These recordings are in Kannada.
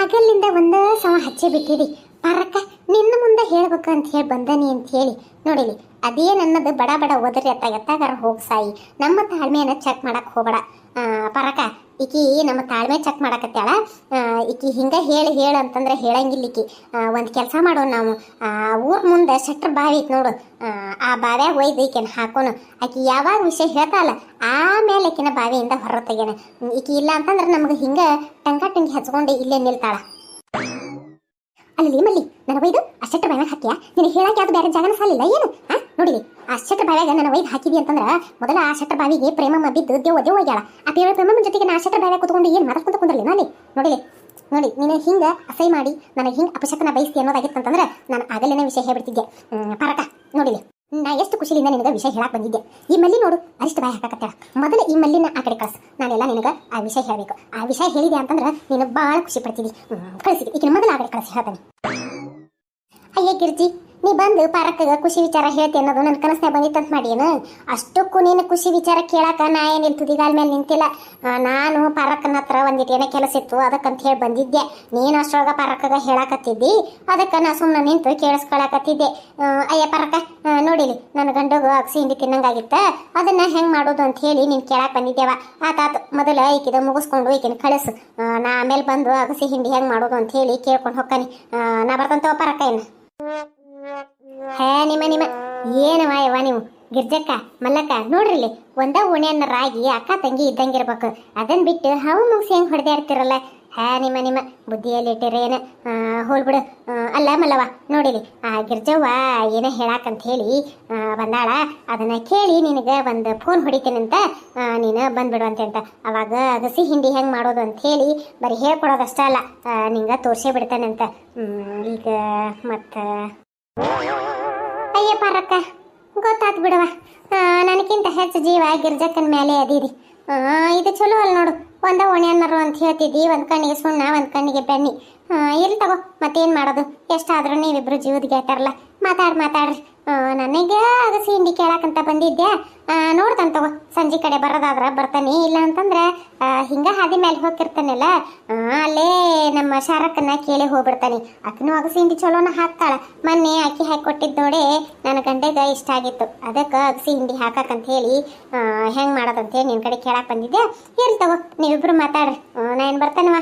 ಆಗಲ್ಲಿಂದ ಒಂದ ಸಮ ಹಚ್ಚಿ ಬಿಟ್ಟಿದಿ. ಪರಕ, ನಿನ್ನ ಮುಂದೆ ಹೇಳ್ಬೇಕು ಅಂತ ಹೇಳಿ ಬಂದನಿ ಅಂತ ಹೇಳಿ. ನೋಡಿಲಿ, ಅದೇ ನನ್ನದು ಬಡ ಬಡ ಓದರಿ ಅತ್ತ ಎತ್ತಾಗಾರ ಹೋಗಿ ಸಾಯಿ. ನಮ್ಮ ತಾಳ್ಮೆಯನ್ನ ಚೆಕ್ ಮಾಡಕ್ಕೆ ಹೋಗಬೇಡ. ಪರಕ, ಈಕಿ ನಮ್ಮ ತಾಳ್ಮೆ ಚೆಕ್ ಮಾಡಕತ್ತಾಳ ಈಕಿ ಹಿಂಗ ಹೇಳಿ ಹೇಳು ಅಂತಂದ್ರೆ ಹೇಳಂಗಿಲ್ಲ ಈಕಿ. ಒಂದು ಕೆಲಸ ಮಾಡೋಣ ನಾವು. ಊರ್ ಮುಂದೆ ಶೆಟ್ರ್ ಬಾವಿ ಇತ್ತು ನೋಡು. ಆ, ಬಾವ್ಯಾಗ ಒಯ್ದು ಈಕೆನ ಹಾಕೋನು. ಆಕಿ ಯಾವಾಗ ವಿಷಯ ಹೇಳ್ತಾಳ ಆಮೇಲೆ ಈಕಿನ ಬಾವಿಯಿಂದ ಹೊರ ತೆಗ್ಯಾನ. ಈಕಿ ಇಲ್ಲ ಅಂತಂದ್ರೆ ನಮ್ಗೆ ಹಿಂಗ ಟಂಕ ಟಂಗಿ ಹಚ್ಕೊಂಡು ಇಲ್ಲೇ ನಿಲ್ತಾಳ. ಅಲ್ಲಿ ಮಲ್ಲಿ ನನ್ನ ಒಯ್ದು ಆ ಶೆಟ್ರ್ ಬಾವ್ಯಾಗ ಹಾಕ್ಯಾ? ನಿನಗೆ ಹೇಳಕ್ಕೆ ಅದು ಬೇರೆ ಜಾಗನ ಸಾಲಿಲ್ಲ ಏನು? ಹಾ ನೋಡಿ ಆ ಶೆಟ್ರ್ ಬಾವ್ಯಾಗ ನನ್ನ ಒಯ್ದು ಹಾಕಿದಿ ಅಂತಂದ್ರ ಮೊದಲ ಆ ಶೆಟ್ರ್ ಬಾವಿಗೆ ಪ್ರೇಮಮ್ಮ ಬಿದ್ದು ದೇವ ದೇವ ಹೋಗ್ಯಾಳ ಆ ಪ್ರೇಮ ಜೊತೆಗೆ ನಾ ಶೆಟ್ರ್ ಬಾವ್ಯಾಗ ಕುತ್ಕೊಂಡು ಏನು ಮಾತಾಡ್ಕೊಂತ ಕುಂದ್ರಲಿ ನಾನೇ ನೋಡಿಲಿ ನೋಡಿ, ನೀನು ಹಿಂಗ ಅಸೈ ಮಾಡಿ, ನನಗೆ ಹಿಂಗೆ ಅಪಶಕನ ಬಯಸ್ತಿ ಅನ್ನೋದಾಗಿತ್ತಂತಂದ್ರೆ ನಾನು ಆಗಲೇನೇ ವಿಷಯ ಹೇಳ್ಬಿಡ್ತಿದ್ದೆ. ಪರಕ ನೋಡಿಲಿ. ನಾ ಎಷ್ಟು ಖುಷಿಲಿಂದ ನಿನಗೆ ವಿಷಯ ಹೇಳಕ್ಕೆ ಬಂದಿದ್ದೆ. ಈ ಮಲ್ಲಿ ನೋಡು, ಅರಿಷ್ಟ ಬಾಯಿ ಹಾಕಕತ್ತಾಳ. ಮೊದಲು ಈ ಮಲ್ಲಿನ ಆ ಕಡೆ ಕಳ್ಸು. ನಾನೆಲ್ಲ ನಿನಗೆ ಆ ವಿಷಯ ಹೇಳಬೇಕು. ಆ ವಿಷಯ ಹೇಳಿದೆ ಅಂತಂದ್ರೆ ನೀನು ಭಾಳ ಖುಷಿ ಪಡ್ತೀನಿ ಕಳಿಸಿದಿ. ಈಗಿನ ಮೊದಲು ಆ ಕಡೆ ಕಳಿಸಿ, ಹೇಳ್ತಾನೆ. ಅಯ್ಯ, ಗಿರ್ಜಿ. ನೀ ಬಂದು ಪಾರಕ್ಕಾಗ ಖುಷಿ ವಿಚಾರ ಹೇಳ್ತಿ ಅನ್ನೋದು ನನ್ನ ಕನಸ್ನಾಗ ಬಂದಿತ್ತಂತ ಮಾಡೀನು ಅಷ್ಟಕ್ಕೂ ನೀನು ಖುಷಿ ವಿಚಾರ ಕೇಳಾಕ ನಾ ಏನು ತುದಿಗಾಲ ಮೇಲೆ ನಿಂತಿಲ್ಲ. ನಾನು ಪಾರಕ್ಕನ ಹತ್ರ ಒಂದಿಟ್ಟು ಏನೋ ಕೆಲಸ ಇತ್ತು, ಅದಕ್ಕಂತ ಹೇಳಿ ಬಂದಿದ್ದೆ. ನೀನು ಅಷ್ಟೊಳಗ ಪಾರಕ್ಕಾಗ ಹೇಳಕತ್ತಿದ್ದಿ, ಅದಕ್ಕೆ ನಾ ಸುಮ್ಮನೆ ನಿಂತು ಕೇಳಿಸ್ಕೊಳಕತ್ತಿದ್ದೆ. ಅಯ್ಯ ಪಾರಕ್ಕ ನೋಡಿಲಿ ನನ್ನ ಗಂಡಗ ಅಗಸಿ ಹಿಂಡಿ ತಿನ್ನಂಗಾಗಿತ್ತ, ಅದನ್ನ ಹೆಂಗ್ ಮಾಡೋದು ಅಂತ ಹೇಳಿ ನೀನು ಕೇಳಕ್ ಬಂದಿದ್ದೇವ ಆತಾತು ಮೊದಲ ಈಕಿದ ಮುಗಿಸ್ಕೊಂಡು ಈಕಿನ ಕಳಿಸು. ನಾ ಆಮೇಲೆ ಬಂದು ಅಗಸಿ ಹಿಂಡಿ ಹೆಂಗ್ ಮಾಡೋದು ಅಂತ ಹೇಳಿ ಕೇಳ್ಕೊಂಡು ಹೋಗ್ತಾನೆ ನಾ ಬರ್ತಂತವ ಪಾರಕ್ಕ ಏನು ಹೇ, ನಿಮ್ಮ ನಿಮ್ಮ. ಏನು ಯವ್ವ ನೀವು? ಗಿರ್ಜಕ್ಕ, ಮಲ್ಲಕ್ಕ, ನೋಡ್ರಿಲ್ಲಿ, ಒಂದ ಓಣ್ಯನ್ನ ರಾಗಿ ಅಕ್ಕ ತಂಗಿ ಇದ್ದಂಗಿರ್ಬೇಕು. ಅದನ್ನ ಬಿಟ್ಟು ಹಾವು ಮುಗಿಸಿ ಹೊಡೆದೇ ಇರ್ತೀರಲ್ಲ? ಹೇ, ನಿಮ್ಮ ನಿಮ್ಮ. ಬುದ್ಧಿಯಲ್ಲಿ ಇಟ್ಟಿರೇನ ಹೋಲ್ ಬಿಡು. ಅಲ್ಲ ಮಲ್ಲವ ನೋಡಿಲಿ, ಆ ಗಿರ್ಜವ್ವ ಏನ ಹೇಳಾಕಂತ ಹೇಳಿ ಬಂದಾಳ. ಅದನ್ನ ಕೇಳಿ ನಿನಗೆ ಒಂದು ಫೋನ್ ಹೊಡಿತೀನಂತ ನೀನು ಬಂದ್ಬಿಡು ಅಂತ ಅವಾಗ ಅಗಸಿ ಹಿಂಡಿ ಹೆಂಗೆ ಮಾಡೋದು ಅಂತ ಹೇಳಿ ಬರೀ ಹೇಳ್ಕೊಡೋದಷ್ಟೇ ಅಲ್ಲ. ನಿಂಗೆ ತೋರ್ಸೇ ಬಿಡ್ತಾನಂತ. ಈಗ ಮತ್ತ ಅಯ್ಯ ಪಾರಕ್ಕ ಗೊತ್ತಾತ್ ಬಿಡವ ನನಗಿಂತ ಹೆಚ್ಚು ಜೀವ ಗಿರ್ಜಕ್ಕನ ಮೇಲೆ ಅದೀರಿ. ಇದು ಚಲೋ ಅಲ್ಲ ನೋಡು. ಒಂದ ಒಣೆಯನ್ನರು ಅಂತ ಹೇಳ್ತಿದ್ದಿ ಒಂದ್ ಕಣ್ಣಿಗೆ ಸುಣ್ಣ ಒಂದ್ ಕಣ್ಣಿಗೆ ಬೆಣ್ಣಿ. ಆ, ಇರ್ಲಿ ತಗೋ ಮತ್ತೇನ್ ಮಾಡೋದು? ಎಷ್ಟಾದ್ರೂ ನೀವಿಬ್ರು ಜೀವದ ಗೆಳತಾರಲ್ಲ ಮಾತಾಡ್ ಮಾತಾಡ್ರಿ. ನನಗೆ ಅದು ಹಿಂಡಿ ಕೇಳಾಕಂತ ಬಂದಿದ್ದೆ ನೋಡ್ತಾನೆ ತಗೋ. ಸಂಜೆ ಕಡೆ ಬರೋದಾದ್ರೆ ಬರ್ತಾನೆ. ಇಲ್ಲ ಅಂತಂದ್ರೆ ಹಿಂಗ ಹಾದಿ ಮೇಲೆ ಹೋಗ್ತಿರ್ತಾನಲ್ಲ ಅಲ್ಲೇ ನಮ್ಮ ಶಾರಕ್ಕನ್ನ ಕೇಳಿ ಹೋಗ್ಬಿಡ್ತಾನೆ. ಆಕಿನೂ ಅಗಸಿ ಹಿಂಡಿ ಚಲೋನ ಹಾಕ್ತಾಳ. ಮೊನ್ನೆ ಅಕ್ಕಿ ಹಾಕಿ ಕೊಟ್ಟಿದ್ದೋಡೆ ನನ್ನ ಗಂಡೆಗ ಇಷ್ಟ ಆಗಿತ್ತು. ಅದಕ್ಕೆ ಅಗಸಿ ಹಿಂಡಿ ಹಾಕಕ್ಕಂತ ಹೇಳಿ ಹೆಂಗ್ ಮಾಡೋದಂತ ಹೇಳಿ ನಿನ್ ಕಡೆ ಕೇಳಕ್ಕೆ ಬಂದಿದ್ದೆ ಇರ್ಲಿ ತಗೋ ನೀವಿಬ್ರು ಮಾತಾಡ್ರಿ. ನಾನು ಬರ್ತಾನವ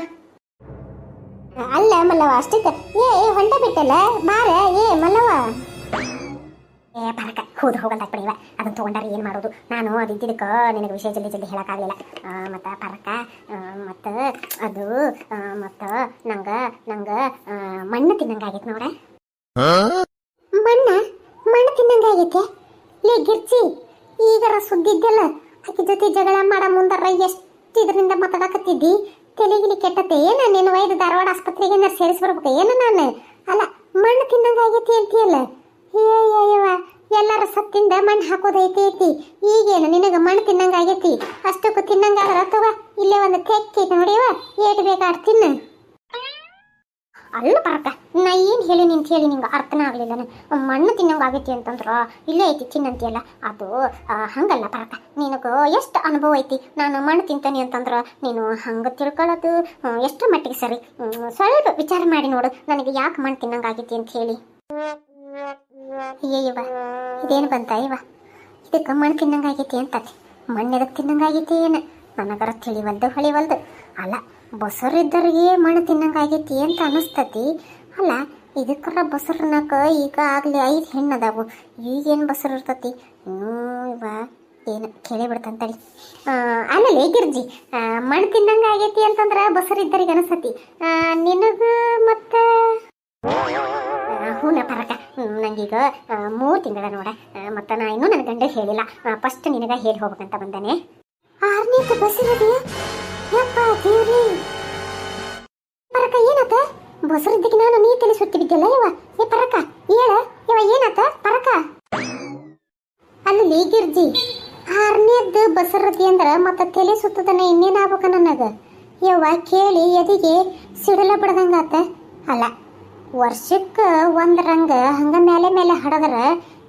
ಅಲ್ಲ ಮಲ್ಲವ ಅಷ್ಟಕ್ಕೆ. ಏ ಏ, ಹೊಂಟ ಬಿಟ್ಟಲ್ಲ ಬಾರ ಏ ಮಲ್ಲವ ಏ ಪರಕ ಹೌದು ಹೋಗಲ್ಲ ಪಡೆಯುವ ಅದನ್ನ ತೊಗೊಂಡಾರ ಏನು ಮಾಡೋದು? ನಾನು ಅದು ಇದ್ದಿದ್ದಕ್ಕೆ ನಿನಗೆ ವಿಷಯ ಜಲ್ದಿ ಜಲ್ದಿ ಹೇಳೋಕ್ಕಾಗಲಿಲ್ಲ. ಮತ್ತು ಪರಕ ಮತ್ತು ಅದು ಮತ್ತು ನಂಗೆ ನಂಗೆ ಮಣ್ಣು ತಿನ್ನಂಗಾಗೈತೆ ನೋಡ. ಮಣ್ಣ ಮಣ್ಣು ತಿನ್ನಂಗಾಗೈತೆ ಲೇ ಗಿರ್ಚಿ ಈಗರ ಸುದ್ದಿದ್ದಲ್ಲ ಆಕಿ ಜೊತೆ ಜಗಳ ಮಾಡ ಮುಂದರ ಎಷ್ಟು ಇದರಿಂದ ಮಾತಾಡಕತ್ತಿದ್ದಿ? ತಲೆಗಿಲಿ ಕೆಟ್ಟತೆ ಏನ? ನೀನು ವೈದ್ಯ ಧಾರವಾಡ ಆಸ್ಪತ್ರೆಗೆ ಏನಾರು ಸೇರಿಸಿ ಬರ್ಬೇಕು ಏನು ನಾನು? ಅಲ್ಲ ಮಣ್ಣು ತಿನ್ನಂಗಾಗೈತಿ ಅಂತೀಯಲ್ಲ? ಸತ್ತಿಂದ ಮಣ್ಣು ಹಾಕೋದೈತಿ ಐತಿ ಈಗೇನು ನಿನಗ ಮಣ್ಣು ತಿನ್ನಂಗಾಗೈತಿ ಅಷ್ಟಕ್ಕೂ ತಿನ್ನಂಗ ಇಲ್ಲೇ ಒಂದು ತೆಕ್ಕಿ ನೋಡಿವ ಏಟ್ ಬೇಕಾಡ್ ತಿನ್ನ. ಅಲ್ಲ ಪರಕ ನಾ ಏನು ಹೇಳಿ ನಿಂತ ಹೇಳಿ ನಿಂಗೆ ಅರ್ಥನ ಆಗಲಿಲ್ಲ ಮಣ್ಣು ತಿನ್ನಂಗಾಗೈತಿ ಅಂತಂದ್ರ ಇಲ್ಲೇ ಐತಿ ತಿನ್ನಂತಿಯಲ್ಲ. ಅದು ಹಂಗಲ್ಲ ಪರಕ ನಿನಗೆ ಎಷ್ಟು ಅನುಭವ ಐತಿ? ನಾನು ಮಣ್ಣು ತಿಂತಾನೆ ಅಂತಂದ್ರ ನೀನು ಹಂಗೆ ತಿಳ್ಕೊಳ್ಳೋದು ಎಷ್ಟು ಮಟ್ಟಿಗೆ ಸರಿ? ಸ್ವಲ್ಪ ವಿಚಾರ ಮಾಡಿ ನೋಡು. ನನಗೆ ಯಾಕೆ ಮಣ್ಣು ತಿನ್ನಂಗಾಗೈತಿ ಅಂತ ಹೇಳಿ. ಅಯ್ಯಯ್ಯವ ಇದೇನು ಬಂತ ಇವ? ಇದಕ್ಕೆ ಮಣ್ಣು ತಿನ್ನಂಗಾಗೈತಿ ಅಂತ ಮಣ್ಣು ಎದಕ್ಕೆ ತಿನ್ನಂಗಾಗೈತಿ ಏನು? ನನಗರ ತಿಳಿವಲ್ದು ಹೊಳಿವಲ್ದು. ಅಲ್ಲ ಬಸರಿದ್ದರಿಗೆ ಮಣ್ಣು ತಿನ್ನಂಗಾಗೈತಿ ಅಂತ ಅನಿಸ್ತತಿ. ಅಲ್ಲ, ಇದಕ್ಕರ ಬಸರ್ನಾಕ ಈಗ ಆಗ್ಲಿ ಐದು ಹೆಣ್ಣು ಅದಾವು. ಈಗೇನು ಬಸರು ಇರ್ತತಿ? ಇನ್ನೂ ಇವ, ಏನು ಕೇಳಿ ಬಿಡ್ತಂತಳಿ ಅಲ್ಲಲ್ಲಿ ಗಿರ್ಜಿ ಮಣ್ಣು ಮಣ್ಣು ತಿನ್ನಂಗಾಗೈತಿ ಅಂತಂದ್ರೆ ಬಸರಿದ್ದರಿಗೆ ಅನಿಸ್ತತಿ. ನಿನಗೆ ಮತ್ತೆ? ಹೂನ ಪರಕ ನನಗೀಗ ಮೂರು ತಿಂಗಳ ನೋಡ. ಮತ್ತು ನಾ ಇನ್ನೂ ನನ್ನ ಗಂಡ ಹೇಳಿಲ್ಲ. ಫಸ್ಟ್ ನಿನಗ ಹೇಳಿ ಹೋಗ್ಬೇಕಂತ ಬಂದಾನೆ. ಆರನೇದು ಬಸ್ ಇರೋದಿಯ ಯಪ್ಪ ಪರಕ ಏನಾತ? ಬಸರಿದ್ದಕ್ಕೆ ನಾನು ನೀ ತಲೆ ಸುತ್ತಿ ಬಿದ್ದಿಲ್ಲ ಇವ. ಏ, ಪರಕ, ಹೇಳ. ಇವ ಏನಾತ? ಪರಕ. ಅಲ್ಲಿ ಗಿರ್ಜಿ. ಆರನೇದ್ದು ಬಸರದಿ ಅಂದ್ರೆ ಮತ್ತೆ ತಲೆ ಸುತ್ತದನ ಇನ್ನೇನಾಗ್ಬೇಕ ನನಗೆ? ಯವ್ವ, ಕೇಳಿ, ಎದಿಗೆ ಸಿಡಲ ಬಡ್ದಂಗಾತ? ಅಲ್ಲ ವರ್ಷಕ್ಕೆ ಒಂದು ರಂಗ ಹಂಗ ಮೇಲೆ ಮೇಲೆ ಹಡದ್ರ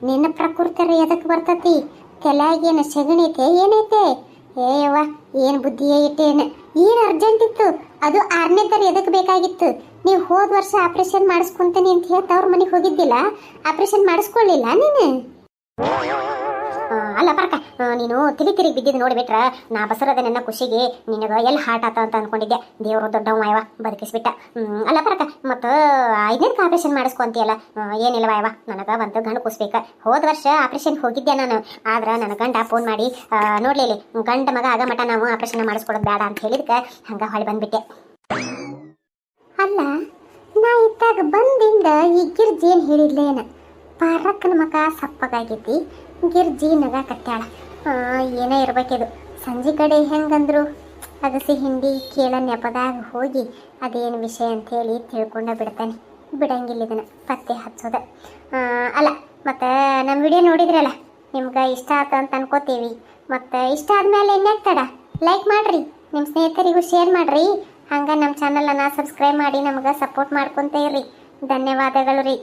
ನಿನ್ನ ಪ್ರಕೃತಿ ಎದಕ್ಕೆ ಬರ್ತತಿ? ತಲೆಯಾಗೇನು ಸೆಗಣಿತೆ ಏನೈತೆ? ಏಯವ್ವ ಏನು ಬುದ್ಧಿಯೇ ಇಟ್ಟೇನು? ಏನು ಅರ್ಜೆಂಟ್ ಇತ್ತು? ಅದು ಆರನೇದರ ಎದಕ್ಕೆ ಬೇಕಾಗಿತ್ತು? ನೀವು ಹೋದ ವರ್ಷ ಆಪರೇಷನ್ ಮಾಡಿಸ್ಕೊಂತೀನಿ ಅಂತ ಹೇಳಿ ಅವ್ರ ಮನೆಗೆ ಹೋಗಿದ್ದಿಲ್ಲ? ಆಪರೇಷನ್ ಮಾಡಿಸ್ಕೊಳ್ಳಿಲ್ಲ ನೀನು? ಆ, ನೀನು ತಿರಿ ತಿರುಗಿ ಬಿದ್ದಿದ್ದು ನೋಡಿಬಿಟ್ರ ನಾ ಬಸರದ ನನ್ನ ಖುಷಿಗೆ ನಿನಗೆ ಎಲ್ಲಿ ಹಾಟ್ ಆತ ಅಂತ ಅನ್ಕೊಂಡಿದ್ದೆ. ದೇವರು ದೊಡ್ಡವ ಮಾಯವ ಬದುಕಿಸ್ಬಿಟ್ಟ. ಅಲ್ಲ ಪರಕ. ಮತ್ತು ಐದನೇದಕ್ಕೆ ಆಪ್ರೇಷನ್ ಮಾಡಿಸ್ಕೊಂತೀಯಲ್ಲ ಏನಿಲ್ಲ ಮಾಯವ ನನಗೆ ಒಂದು ಗಂಡು ಕುಸ್ಬೇಕ. ಹೋದ ವರ್ಷ ಆಪರೇಷನ್ ಹೋಗಿದ್ದೆ ನಾನು. ಆದ್ರೆ ನನ್ನ ಗಂಡ ಫೋನ್ ಮಾಡಿ ಆ, ನೋಡ್ಲಿ ಗಂಡ ಮಗ ಆಗ ಮಟ ನಾವು ಆಪ್ರೇಷನ್ ಮಾಡಿಸ್ಕೊಡೋದು ಬೇಡ ಅಂತ ಹೇಳಿದ್ಕೆ ಹಂಗೆ ಹೊಳಿ ಬಂದ್ಬಿಟ್ಟೆ. ಅಲ್ಲ ನಾ ಇತ್ತಾಗ ಬಂದಿಂದ ಈ ಗಿರ್ಜಿ ಏನು ಹೇಳಿದ್ಲೇನ? ಪಾರಕ್ಕನ ಮಗ ಸಪ್ಪಗಾಗೈತಿ ಗಿರ್ಜಿ ನಗ ಕಟ್ಟಾಳ ಏನೇ ಇರ್ಬೇಕಿದು ಸಂಜೆ ಕಡೆ ಹೆಂಗಂದ್ರು ಅಗಸಿ ಹಿಂಡಿ ಕೇಳ ನೆಪದಾಗ ಹೋಗಿ ಅದೇನು ವಿಷಯ ಅಂಥೇಳಿ ತಿಳ್ಕೊಂಡ ಬಿಡ್ತಾನೆ. ಬಿಡಂಗಿಲ್ಲ ಇದನ್ನು. ಪತ್ತೆ ಹಚ್ಚೋದ. ಅಲ್ಲ, ಮತ್ತು ನಮ್ಮ ವಿಡಿಯೋ ನೋಡಿದ್ರಲ್ಲ, ನಿಮ್ಗೆ ಇಷ್ಟ ಆತ ಅಂತ ಅನ್ಕೋತೀವಿ. ಮತ್ತು ಇಷ್ಟ ಆದಮೇಲೆ ಏನಾಗ್ತಡ ಲೈಕ್ ಮಾಡಿರಿ. ನಿಮ್ಮ ಸ್ನೇಹಿತರಿಗೂ ಶೇರ್ ಮಾಡಿರಿ. ಹಂಗೆ ನಮ್ಮ ಚಾನಲನ್ನು ಸಬ್ಸ್ಕ್ರೈಬ್ ಮಾಡಿ ನಮ್ಗೆ ಸಪೋರ್ಟ್ ಮಾಡ್ಕೊತ ಇರ್ರಿ ಧನ್ಯವಾದಗಳು ರೀ.